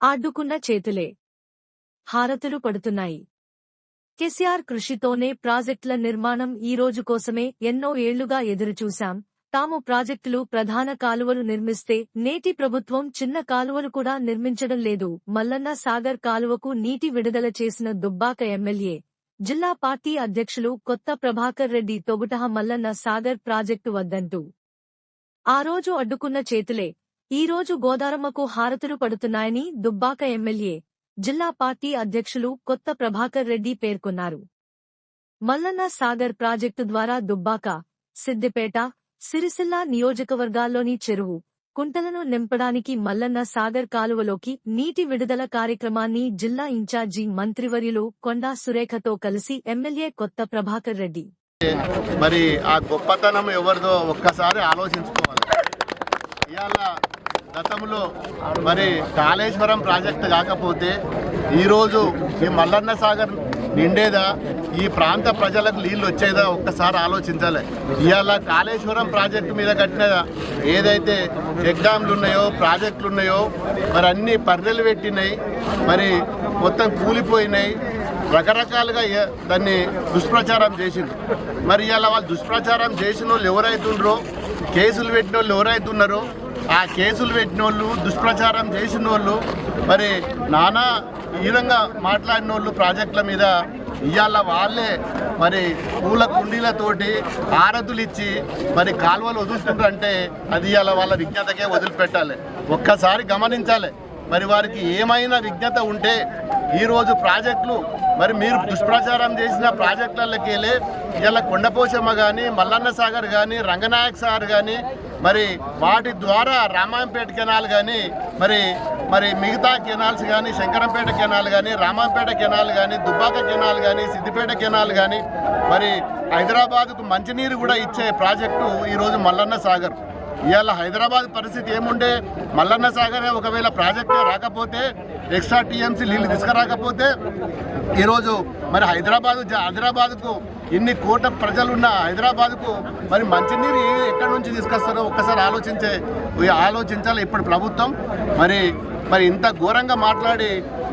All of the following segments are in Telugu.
అడ్డుకున్న చేతులే. హారతులు పడుతున్నాయి. కెసిఆర్ కృషితోనే ప్రాజెక్టుల నిర్మాణం ఈ రోజు కోసమే ఎన్నో ఏళ్ళుగా ఎదురుచూశాం. తాము ప్రాజెక్టులు ప్రధాన కాలువలు నిర్మిస్తే నేటి ప్రభుత్వం చిన్న కాలువలు కూడా నిర్మించడం లేదు. మల్లన్న సాగర్ కాలువకు నీటి విడుదల చేసిన దుబ్బాక ఎమ్మెల్యే జిల్లా పార్టీ అధ్యక్షులు కొత్త ప్రభాకర్ రెడ్డి తొగుటహ మల్లన్న సాగర్ ప్రాజెక్టు వద్దంటూ. ఆ రోజు అడ్డుకున్న చేతులే. ఈ రోజు గోదారమ్మకు హారతులు పడుతున్నాయని దుబ్బాక ఎమ్మెల్యే జిల్లా పార్టీ అధ్యక్షులు కొత్త ప్రభాకర్ రెడ్డి పేర్కొన్నారు. మల్లన్న సాగర్ ప్రాజెక్టు ద్వారా దుబ్బాక సిద్దిపేట సిరిసిల్ల నియోజకవర్గాల్లోని చెరువు కుంటలను నింపడానికి మల్లన్న సాగర్ కాలువలోకి నీటి విడుదల కార్యక్రమాన్ని జిల్లా ఇన్ఛార్జి మంత్రివర్యులు కొండా సురేఖతో కలిసి ఎమ్మెల్యే కొత్త ప్రభాకర్ రెడ్డి. మరి ఆ గొప్పతనం ఎవరిదో ఒక్కసారి ఆలోచించుకోవాలి. ఇవాళ గతంలో మరి కాళేశ్వరం ప్రాజెక్టు కాకపోతే ఈరోజు ఈ మల్లన్న సాగర్ నిండేదా? ఈ ప్రాంత ప్రజలకు నీళ్ళు వచ్చేదా? ఒక్కసారి ఆలోచించాలి. ఇవాళ కాళేశ్వరం ప్రాజెక్టు మీద కట్టిన ఏదైతే ఎగ్జామ్లు ఉన్నాయో ప్రాజెక్టులు ఉన్నాయో మరి అన్ని పర్రెలు పెట్టినాయి. మరి మొత్తం కూలిపోయినాయి. రకరకాలుగా దాన్ని దుష్ప్రచారం చేసింది మరి ఇలా వాళ్ళు దుష్ప్రచారం చేసిన వాళ్ళు ఎవరైతుండ్రో? కేసులు పెట్టిన వాళ్ళు ఎవరైతున్నారో? ఆ కేసులు పెట్టిన వాళ్ళు దుష్ప్రచారం చేసిన వాళ్ళు మరి నానా హీనంగా మాట్లాడిన వాళ్ళు ప్రాజెక్టుల మీద ఇవాళ వాళ్ళే మరి పూల కుండీలతోటి ఆరతులు ఇచ్చి మరి కాలువలు వదులుతుంటారంటే అది ఇవాళ వాళ్ళ విజ్ఞతకే వదిలిపెట్టాలి. ఒక్కసారి గమనించాలి. మరి వారికి ఏమైనా విజ్ఞత ఉంటే ఈరోజు ప్రాజెక్టులు మరి మీరు దుష్ప్రచారం చేసిన ప్రాజెక్టులకి వెళ్ళి ఇలా కొండపోచమ్మ కానీ మల్లన్న సాగర్ కానీ రంగనాయక్ సాగర్ కానీ మరి వాటి ద్వారా రామాయంపేట కెనాల్ కానీ మరి మరి మిగతా కెనాల్స్ కానీ శంకరంపేట కెనాల్ కానీ రామాంపేట కెనాల్ కానీ దుబ్బాక కెనాల్ కానీ సిద్దిపేట కెనాల్ కానీ మరి హైదరాబాద్కు మంచినీరు కూడా ఇచ్చే ప్రాజెక్టు ఈరోజు మల్లన్న సాగర్. ఇవాళ హైదరాబాద్ పరిస్థితి ఏముండే? మల్లన్న సాగరే ఒకవేళ ప్రాజెక్టు రాకపోతే ఎక్స్ట్రా టీఎంసీ నీళ్ళు తీసుకురాకపోతే ఈరోజు మరి హైదరాబాద్ హైదరాబాద్కు ఇన్ని కోట ప్రజలున్న హైదరాబాద్కు మరి మంచినీరు ఎక్కడి నుంచి తీసుకొస్తారో ఒక్కసారి ఆలోచించే ఆలోచించాలి ఇప్పుడు ప్రభుత్వం. మరి మరి ఇంత ఘోరంగా మాట్లాడి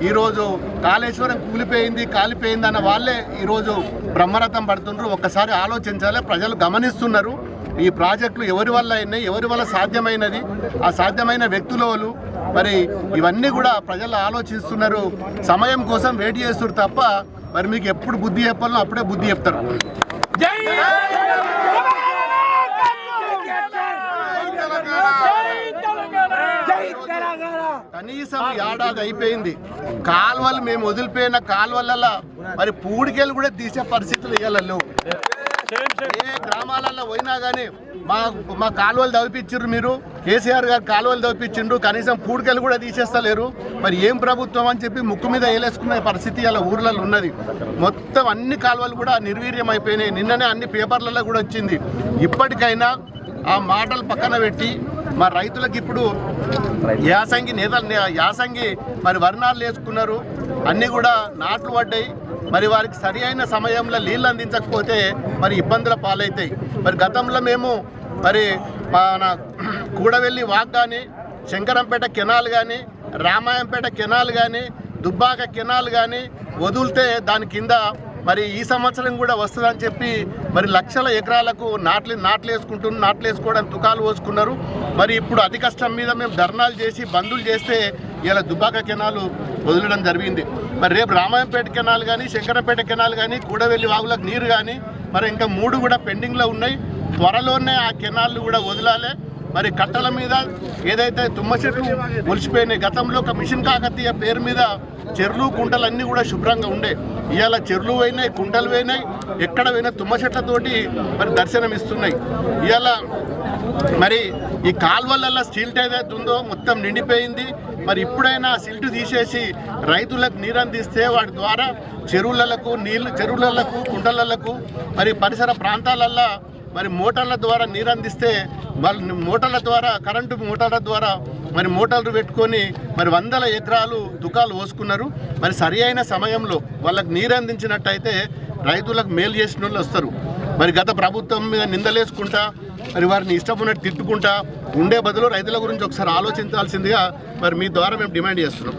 ఈరోజు కాళేశ్వరం కూలిపోయింది కాలిపోయింది అన్న వాళ్ళే ఈరోజు బ్రహ్మరథం పడుతుండ్రు. ఒక్కసారి ఆలోచించాలి ప్రజలు గమనిస్తున్నారు. ఈ ప్రాజెక్టులు ఎవరి వల్ల అయినాయి ఎవరి వల్ల సాధ్యమైనది ఆ సాధ్యమైన వ్యక్తుల వాళ్ళు మరి ఇవన్నీ కూడా ప్రజలు ఆలోచిస్తున్నారు. సమయం కోసం వెయిట్ చేస్తున్నారు తప్ప మరి మీకు ఎప్పుడు బుద్ధి చెప్పాలో అప్పుడే బుద్ధి చెప్తారు. కనీసం ఏడాది అయిపోయింది. కాలువలు మేము వదిలిపోయిన కాలువలలో మరి పూడికెళ్ళి కూడా తీసే పరిస్థితులు ఇవాళ లేవు ఏ గ్రామాలలో పోయినా కానీ మా మా కాలువలు దవిపించారు మీరు. కేసీఆర్ గారు కాలువలు దవిపించిండ్రు కనీసం పూడికలు కూడా తీసేస్తలేరు. మరి ఏం ప్రభుత్వం అని చెప్పి ముక్కు మీద వేలేసుకునే పరిస్థితి అలా ఊర్లలో ఉన్నది. మొత్తం అన్ని కాలువలు కూడా నిర్వీర్యం అయిపోయినాయి. నిన్ననే అన్ని పేపర్లలో కూడా వచ్చింది. ఇప్పటికైనా ఆ మాటలు పక్కన పెట్టి మా రైతులకు ఇప్పుడు యాసంగి నేతలు యాసంగి మరి వర్ణాలు వేసుకున్నారు. అన్నీ కూడా నాట్లు పడ్డాయి. మరి వారికి సరి అయిన సమయంలో నీళ్ళు అందించకపోతే మరి ఇబ్బందుల పాలవుతాయి మరి గతంలో మేము మరి మన కూడవెల్లి వాక్ కానీ శంకరంపేట కెనాల్ కానీ రామాయంపేట కెనాల్ కానీ దుబ్బాక కెనాల్ కానీ వదిలితే దాని కింద మరి ఈ సంవత్సరం కూడా వస్తుందని చెప్పి మరి లక్షల ఎకరాలకు నాట్లు నాట్లు వేసుకుంటున్నారు నాట్లు వేసుకోవడానికి తుకాలు పోసుకున్నారు. మరి ఇప్పుడు అతి కష్టం మీద మేము ధర్నాలు చేసి బంధులు చేస్తే ఇలా దుబ్బాక కెనాలు వదలడం జరిగింది. మరి రేపు రామాయంపేట కెనాల్ కానీ శంకరపేట కెనాల్ కానీ కూడవెల్లి వాగులకు నీరు కానీ మరి ఇంకా మూడు కూడా పెండింగ్లో ఉన్నాయి. త్వరలోనే ఆ కెనాల్ని కూడా వదలాలి. మరి కట్టల మీద ఏదైతే తుమ్మ చెట్లు మొలిచిపోయినాయి గతంలో ఒక మిషన్ కాకతీయ పేరు మీద చెర్లు కుంటలు అన్నీ కూడా శుభ్రంగా ఉండే. ఇవాళ చెర్లు పోయినాయి కుంటలు పోయినాయి ఎక్కడ పోయినా తుమ్మ చెట్లతోటి మరి దర్శనం ఇస్తున్నాయి. ఇవాళ మరి ఈ కాల్వలలో సిల్ట్ ఏదైతే ఉందో మొత్తం నిండిపోయింది. మరి ఇప్పుడైనా సిల్ట్ తీసేసి రైతులకు నీరు అందిస్తే వాటి ద్వారా చెరువులకు నీళ్ళు చెరువులకు కుంటలకు మరి పరిసర ప్రాంతాలల్లో మరి మోటార్ల ద్వారా నీరు అందిస్తే వాళ్ళు మూటల ద్వారా కరెంటు మోటార్ల ద్వారా మరి మోటార్లు పెట్టుకొని మరి వందల ఎకరాలు దుకాలు పోసుకున్నారు. మరి సరి అయిన సమయంలో వాళ్ళకి నీరు అందించినట్టయితే రైతులకు మేలు చేసిన వాళ్ళు వస్తారు. మరి గత ప్రభుత్వం మీద నిందలేసుకుంటా మరి వారిని ఇష్టమున్నట్టు తిట్టుకుంటా ఉండే బదులు రైతుల గురించి ఒకసారి ఆలోచించాల్సిందిగా మరి మీ ద్వారా మేము డిమాండ్ చేస్తున్నాం.